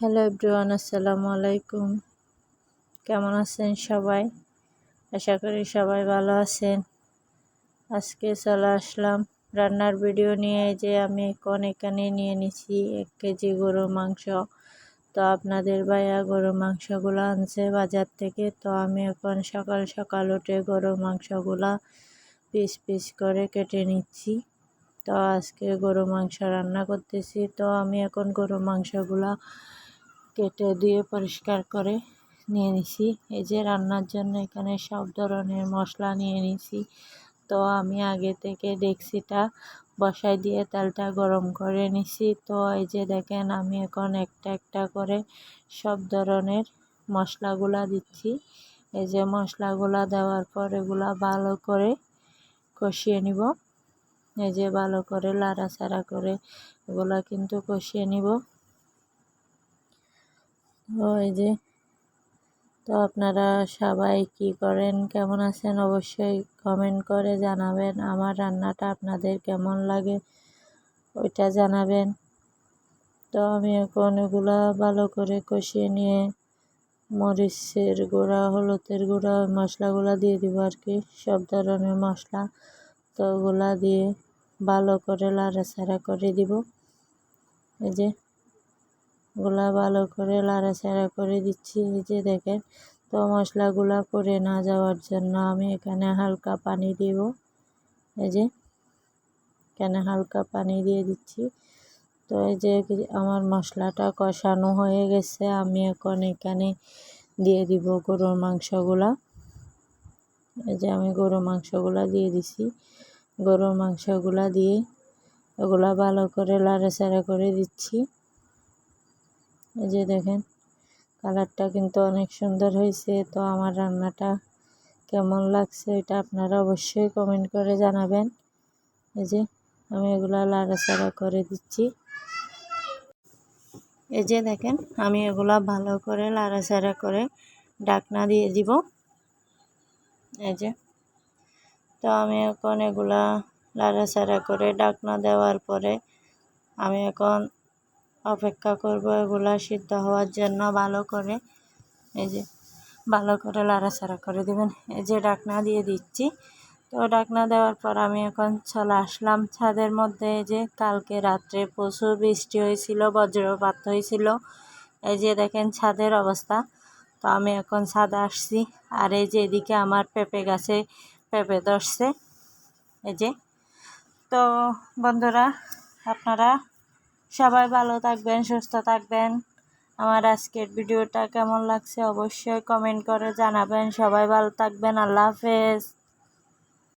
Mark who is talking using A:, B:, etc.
A: Hello everyone, আসসালামু আলাইকুম। কেমন আছেন সবাই? আশা করি সবাই ভালো আছেন। আজকে চলে আসলাম রান্নার ভিডিও নিয়ে। যে আমি এখন এখানে নিয়ে নিছি এক কেজি গরুর মাংস। তো আপনাদের ভাইয়া গরুর মাংসগুলো আনছে বাজার থেকে। তো আমি এখন সকাল সকাল উঠে গরুর মাংসগুলা পিস পিস করে কেটে নিচ্ছি। তো আজকে গরু মাংস রান্না করতেছি। তো আমি এখন গরু মাংসগুলা কেটে দিয়ে পরিষ্কার করে নিয়ে নিছি। এই যে রান্নার জন্য এখানে সব ধরনের মশলা নিয়ে নিছি। তো আমি আগে থেকে ডেক্সিটা বসাই দিয়ে তেলটা গরম করে নিছি। তো এই যে দেখেন, আমি এখন একটা একটা করে সব ধরনের মশলাগুলা দিচ্ছি। এই যে মশলাগুলা দেওয়ার পর এগুলা ভালো করে কষিয়ে নিব। এই যে ভালো করে লাড়াচাড়া করে এগুলা কিন্তু কষিয়ে নিব। এই যে, তো আপনারা সবাই কি করেন, কেমন আছেন অবশ্যই কমেন্ট করে জানাবেন। আমার রান্নাটা আপনাদের কেমন লাগে ওইটা জানাবেন। তো আমি এখন এগুলা ভালো করে কষিয়ে নিয়ে মরিচের গুঁড়া, হলুদের গুঁড়া, মশলাগুলো দিয়ে দিব আর কি। সব ধরনের মশলা তো ওগুলা দিয়ে ভালো করে লাড়াচাড়া করে দিব। এই যে গুলা ভালো করে লাড়াচাড়া করে দিচ্ছি। এই যে দেখেন, তো মশলাগুলা পড়ে না যাওয়ার জন্য আমি এখানে হালকা পানি দিব। এই যে এখানে হালকা পানি দিয়ে দিচ্ছি। তো এই যে আমার মশলাটা কষানো হয়ে গেছে, আমি এখন এখানে দিয়ে দিব গরুর মাংসগুলা। এই যে আমি গরুর মাংসগুলা দিয়ে দিছি। গরুর মাংসগুলা দিয়ে ওগুলা ভালো করে লাড়াচাড়া করে দিচ্ছি। এই যে দেখেন, কালারটা কিন্তু অনেক সুন্দর হয়েছে। তো আমার রান্নাটা কেমন লাগছে এটা আপনারা অবশ্যই কমেন্ট করে জানাবেন। এই যে আমি এগুলা লাড়াচাড়া করে দিচ্ছি। এই যে দেখেন, আমি এগুলা ভালো করে লাড়াচাড়া করে ডাকনা দিয়ে দিব। এই যে, তো আমি এখন এগুলা লাড়াচাড়া করে ডাকনা দেওয়ার পরে আমি এখন অপেক্ষা করব এগুলো সিদ্ধ হওয়ার জন্য। ভালো করে, এই যে, ভালো করে লাড়াচাড়া করে দেবেন। এই যে ডাকনা দিয়ে দিচ্ছি। তো ডাকনা দেওয়ার পর আমি এখন চলে আসলাম ছাদের মধ্যে। এই যে কালকে রাত্রে প্রচুর বৃষ্টি হয়েছিল, বজ্রপাত হয়েছিল। এই যে দেখেন ছাদের অবস্থা। তো আমি এখন ছাদে আসছি। আর এই যে এদিকে আমার পেঁপে গাছে পেঁপে ধরছে। এই যে, তো বন্ধুরা, আপনারা সবাই ভালো থাকবেন, সুস্থ থাকবেন। আমার আজকের ভিডিওটা কেমন লাগছে অবশ্যই কমেন্ট করে জানাবেন। সবাই ভালো থাকবেন, আল্লাহ হাফেজ।